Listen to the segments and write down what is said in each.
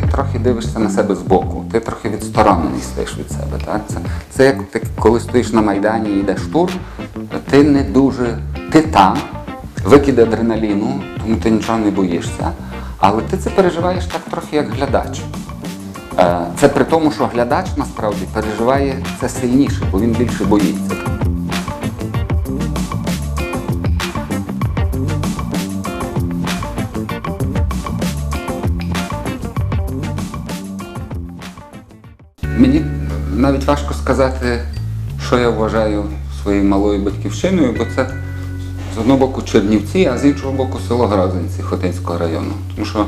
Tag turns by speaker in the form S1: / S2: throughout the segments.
S1: ти трохи дивишся на себе збоку, ти трохи відсторонений стоїш від себе. Так? Це, це як ти коли стоїш на Майдані і йдеш тур, ти не дуже. Ти там, викид адреналіну, тому ти нічого не боїшся, але ти це переживаєш так трохи як глядач. Е, Це при тому, що глядач насправді переживає це сильніше, бо він більше боїться. Сказати, що я вважаю своєю малою батьківщиною, бо це з одного боку Чернівці, а з іншого боку село Грозинці Хотинського району. Тому що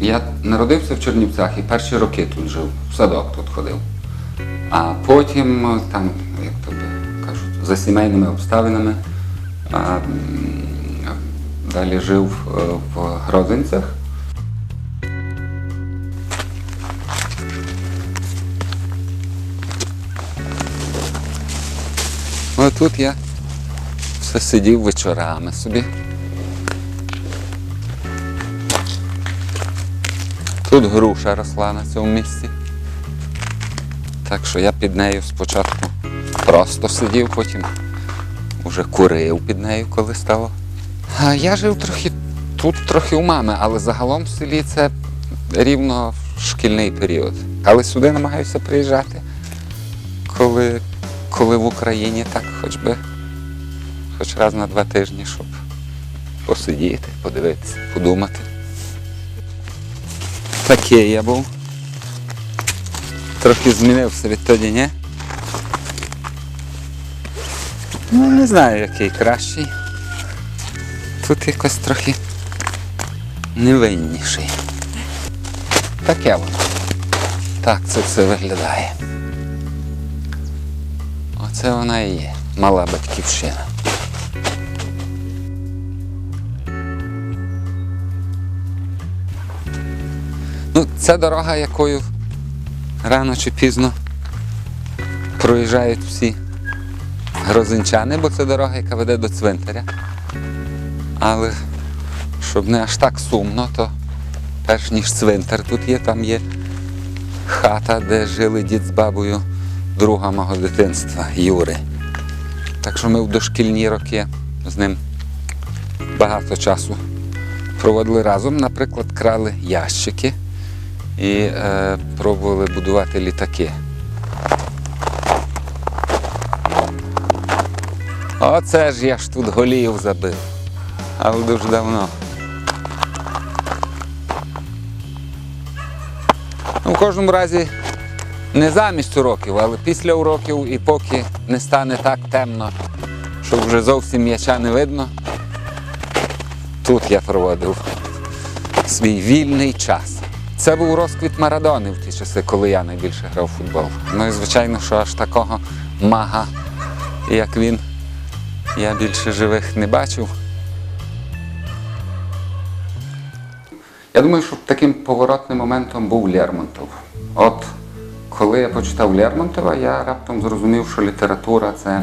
S1: я народився в Чернівцях і перші роки тут жив, в садок тут ходив. А потім, там, як то би кажуть, за сімейними обставинами а, далі жив е, в Грозинцях. Ось тут я все сидів вечорами собі. Тут груша росла на цьому місці. Так що я під нею спочатку просто сидів, потім вже курив під нею, коли стало. А я жив трохи тут, трохи у мами, але загалом в селі це рівно шкільний період. Але сюди намагаюся приїжджати, коли, коли в Україні так хоч би хоч раз на два тижні, щоб посидіти, подивитися, подумати. Такий я був. Трохи змінився відтоді, ні? Ну, не знаю, який кращий. Тут якось трохи невинніший. Таке воно. Так це все виглядає. Оце вона і є, мала батьківщина. Ну, це дорога, якою рано чи пізно проїжджають всі грозинчани, бо це дорога, яка веде до цвинтаря. Але щоб не аж так сумно, то перш ніж цвинтар тут є, там є хата, де жили дід з бабою друга мого дитинства Юри. Так що ми в дошкільні роки з ним багато часу проводили разом. Наприклад, крали ящики і е, пробували будувати літаки. Оце ж я ж тут голів забив. Але дуже давно. Ну, в кожному разі не замість уроків, але після уроків і поки не стане так темно, що вже зовсім м'яча не видно. Тут я проводив свій вільний час. Це був розквіт Марадони в ті часи, коли я найбільше грав в футбол. Ну і звичайно, що аж такого мага, як він, я більше живих не бачив. Я думаю, що таким поворотним моментом був Лермонтов. От коли я почитав Лермонтова, я раптом зрозумів, що література це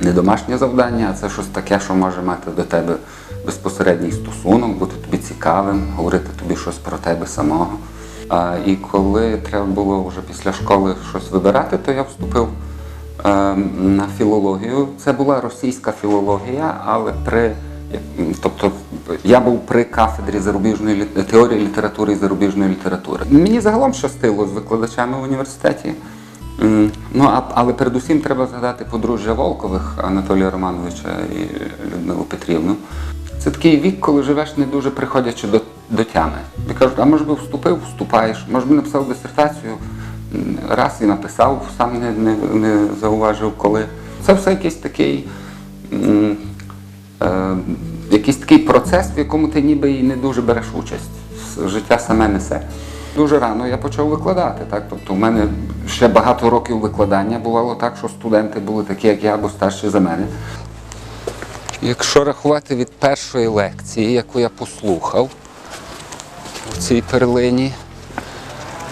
S1: не домашнє завдання, а це щось таке, що може мати до тебе безпосередній стосунок, бути тобі цікавим, говорити тобі щось про тебе самого. А, і коли треба було вже після школи щось вибирати, то я вступив е, на філологію. Це була російська філологія, але при тобто я був при кафедрі зарубіжної теорії літератури і зарубіжної літератури. Мені загалом щастило з викладачами в університеті. Ну, але передусім треба згадати подружжя Волкових Анатолія Романовича і Людмилу Петрівну. Це такий вік, коли живеш не дуже приходячи до, до тями. І кажуть, а може би вступив, вступаєш, може би написав дисертацію, раз і написав, сам не, не, не зауважив коли. Це все якийсь такий. Е, якийсь такий процес, в якому ти ніби і не дуже береш участь. Життя саме несе. Дуже рано я почав викладати. Так? Тобто в мене ще багато років викладання бувало так, що студенти були такі, як я, або старші за мене. Якщо рахувати від першої лекції, яку я послухав в цій перлині,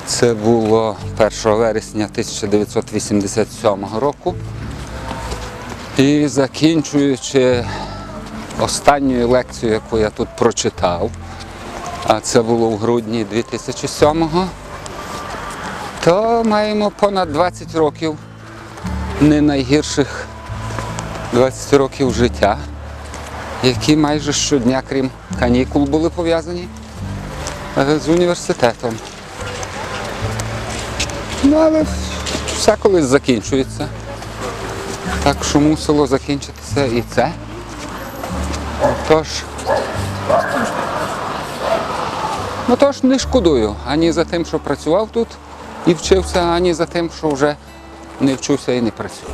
S1: це було 1 вересня 1987 року. І закінчуючи останньою лекцією, яку я тут прочитав, а це було в грудні 2007-го, то маємо понад 20 років не найгірших 20 років життя, які майже щодня, крім канікул, були пов'язані е, з університетом. Ну, але все колись закінчується. Так що мусило закінчитися і це. Тож. Ну тож не шкодую ані за тим, що працював тут і вчився, ані за тим, що вже не вчуся і не працюю.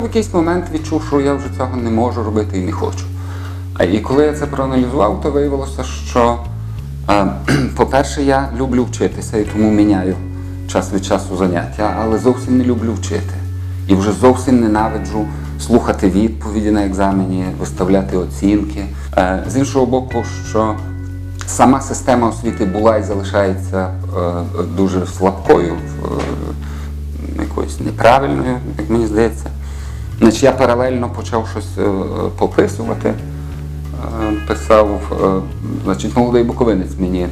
S1: В якийсь момент відчув, що я вже цього не можу робити і не хочу. І коли я це проаналізував, то виявилося, що, по-перше, я люблю вчитися і тому міняю час від часу заняття, але зовсім не люблю вчити. І вже зовсім ненавиджу слухати відповіді на екзамені, виставляти оцінки. Е, З іншого боку, що сама система освіти була і залишається е, дуже слабкою, е, якоюсь неправильною, як мені здається. Значить, я паралельно почав щось пописувати. Писав, значить, молодий буковинець мені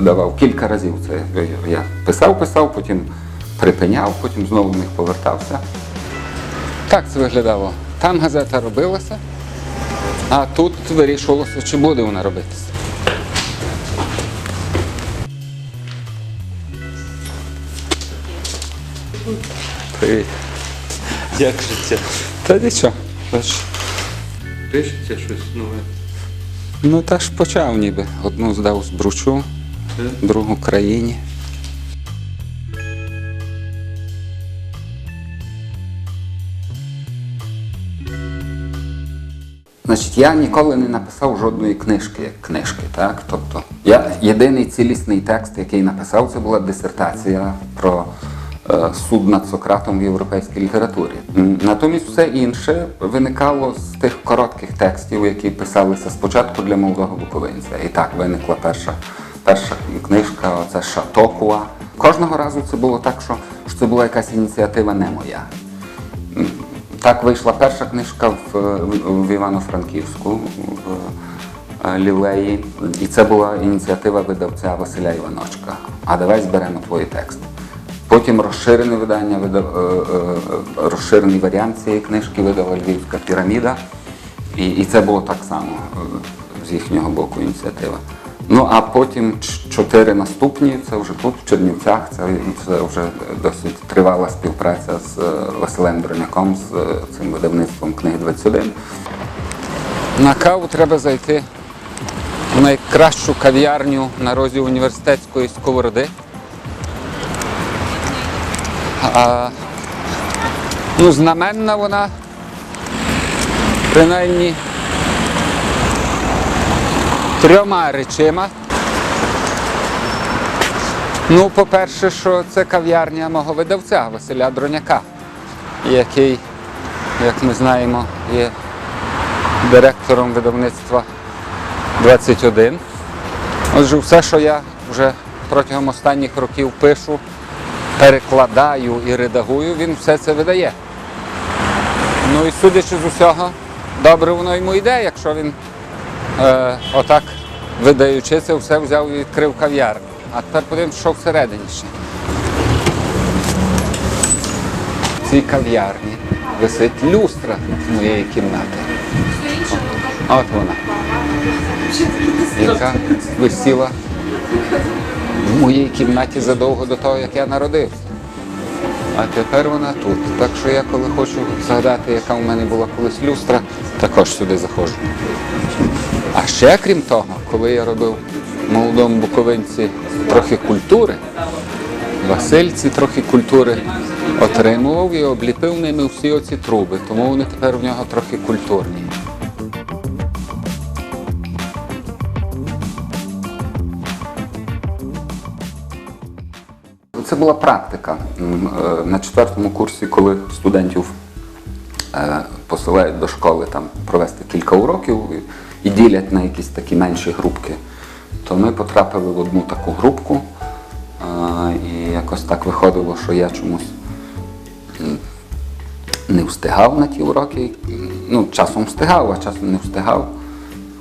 S1: давав кілька разів це. Я писав, писав, потім припиняв, потім знову в них повертався. Так це виглядало. Там газета робилася, а тут вирішувалося, чи буде вона робитися. Привіт.
S2: Як життя?
S1: Та нічого.
S2: Пишеться щось нове.
S1: Ну та ж почав ніби. Одну здав з бручу, другу країні. Значить, я ніколи не написав жодної книжки, як книжки, так? Тобто, я єдиний цілісний текст, який написав, це була дисертація про е, суд над Сократом в європейській літературі. Натомість все інше виникало з тих коротких текстів, які писалися спочатку для молодого буковинця. І так виникла перша, перша книжка, оце Шатокуа. Кожного разу це було так, що це була якась ініціатива не моя. Так вийшла перша книжка в, в, в Івано-Франківську в е, Лілеї. І це була ініціатива видавця Василя Іваночка. А давай зберемо твої тексти. Потім розширене видання, е, е, розширений варіант цієї книжки видала Львівська піраміда. І, і це було так само е, з їхнього боку ініціатива. Ну а потім чотири наступні, це вже тут, в Чернівцях, це, це вже досить тривала співпраця з е, Василем Броняком, з е, цим видавництвом книг 21. На каву треба зайти в найкращу кав'ярню на розі університетської сковороди. А, ну, знаменна вона, принаймні, трьома речима. Ну, по-перше, що це кав'ярня мого видавця Василя Дроняка, який, як ми знаємо, є директором видавництва 21. Отже, все, що я вже протягом останніх років пишу, перекладаю і редагую, він все це видає. Ну і судячи з усього, добре воно йому йде, якщо він е, отак, видаючи це, все взяв і відкрив кав'ярню. А тепер подивимося, що всередині ще. В цій кав'ярні висить люстра моєї кімнати. От вона. Яка висіла в моїй кімнаті задовго до того, як я народився. А тепер вона тут. Так що я коли хочу згадати, яка у мене була колись люстра, також сюди заходжу. А ще крім того, коли я робив молодому буковинці трохи культури, Василь ці трохи культури отримував і обліпив ними всі оці труби, тому вони тепер в нього трохи культурні. Це була практика е, на четвертому курсі, коли студентів е, посилають до школи там провести кілька уроків і ділять на якісь такі менші групки. То ми потрапили в одну таку групку, і якось так виходило, що я чомусь не встигав на ті уроки. Ну, часом встигав, а часом не встигав.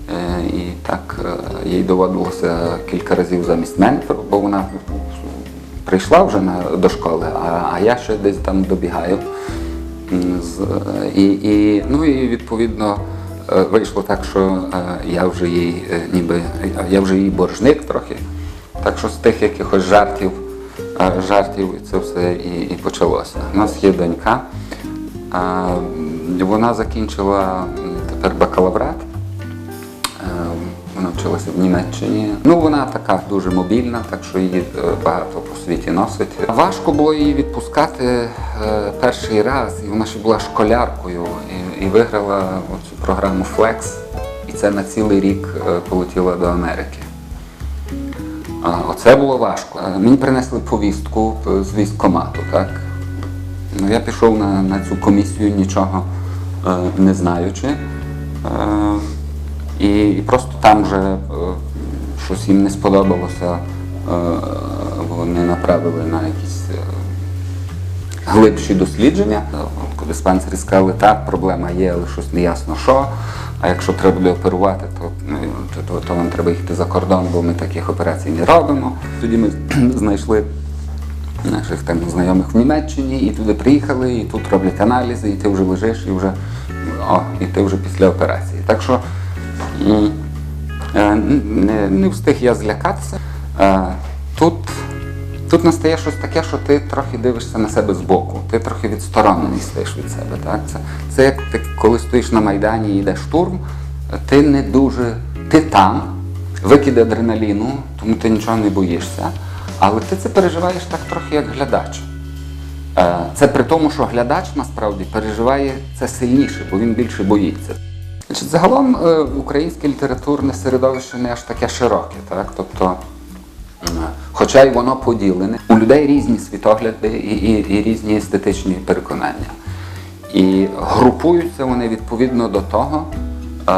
S1: Е, І так е, їй доводилося кілька разів замість мене, бо вона прийшла вже до школи, а, я ще десь там добігаю. І, і, ну і відповідно вийшло так, що е, я вже їй е, ніби е, я вже їй боржник трохи. Так що з тих якихось жартів, е, жартів це все і, і почалося. У нас є донька. Вона закінчила тепер бакалаврат. Вона вчилася в Німеччині. Ну, вона така дуже мобільна, так що її е, багато по світі носить. Важко було її відпускати е, перший раз, і вона ще була школяркою і, і виграла цю програму Flex. І це на цілий рік е, полетіла до Америки. Оце було важко. Мені принесли повістку з військкомату, так? Ну, я пішов на, на цю комісію, нічого не знаючи. І, і просто там вже е, щось їм не сподобалося. Е, вони направили на якісь е, глибші дослідження. Е, Диспансері сказали, так, проблема є, але щось не ясно що. А якщо треба буде оперувати, то, ну, то, то, то вам треба їхати за кордон, бо ми таких операцій не робимо. Тоді ми знайшли наших там знайомих в Німеччині, і туди приїхали, і тут роблять аналізи, і ти вже лежиш, і вже о, і ти вже після операції. Так що не, не встиг я злякатися. Е, Тут, тут настає щось таке, що ти трохи дивишся на себе збоку, ти трохи відсторонений стоїш від себе. Так? Це, це як ти коли стоїш на Майдані і йде штурм, ти не дуже. Ти там, викид адреналіну, тому ти нічого не боїшся, але ти це переживаєш так трохи як глядач. Е, Це при тому, що глядач насправді переживає це сильніше, бо він більше боїться. Значить, загалом е, українське літературне середовище не аж таке широке, так? Тобто, хоча й воно поділене, у людей різні світогляди і, і, і різні естетичні переконання. І групуються вони відповідно до того, е,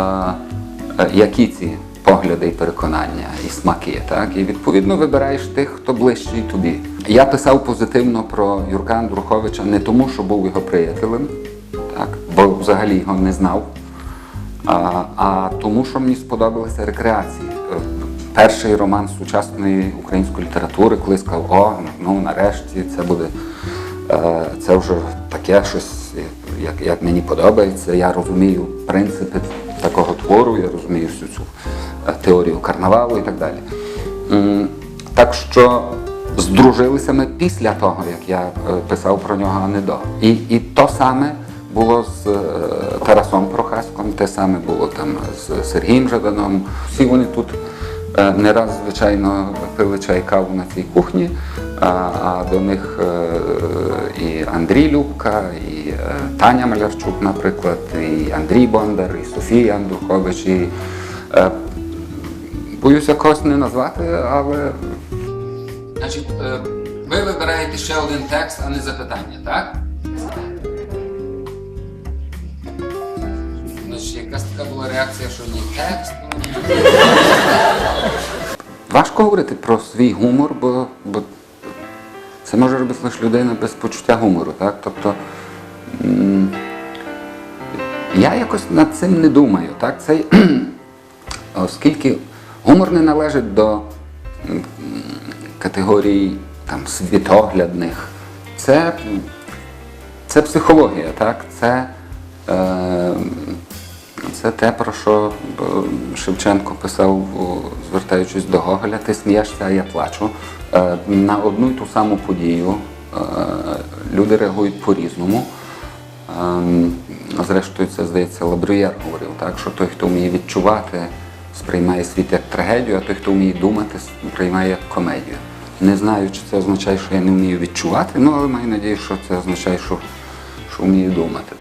S1: е, які ці погляди і переконання і смаки. Так? І відповідно вибираєш тих, хто ближчий тобі. Я писав позитивно про Юрка Андруховича не тому, що був його приятелем, так? бо взагалі його не знав, а, а тому, що мені сподобалися рекреації. Е, Перший роман сучасної української літератури, коли сказав, о, ну нарешті це буде е, це вже таке щось, як, як мені подобається. Я розумію принципи такого твору, я розумію всю цю е, теорію карнавалу і так далі. Так що здружилися ми після того, як я писав про нього, а не до. І, і то саме було з е, Тарасом Прохаском, те саме було там з Сергієм Жаданом. Всі вони тут е, не раз, звичайно, пили чай каву на цій кухні, а, до них е, і Андрій Любка, і Таня Малярчук, наприклад, і Андрій Бондар, і Софія Андрухович. І, боюся когось не назвати, але. Значить, ви вибираєте ще один текст, а не запитання, так? Реакція, що ні текст. ну. Важко говорити про свій гумор, бо, бо це може робити лише людина без почуття гумору. Так? Тобто я якось над цим не думаю. Так? Це, оскільки гумор не належить до категорій там, світоглядних, це, це психологія, так? Це, е, це те, про що е, Шевченко писав, звертаючись до Гоголя, ти смієшся, а я плачу. Е, На одну й ту саму подію е, люди реагують по-різному. Ем, Зрештою, це здається, Лабрюєр говорив, так, що той, хто вміє відчувати, сприймає світ як трагедію, а той, хто вміє думати, сприймає як комедію. Не знаю, чи це означає, що я не вмію відчувати, ну але маю надію, що це означає, що, що вмію думати.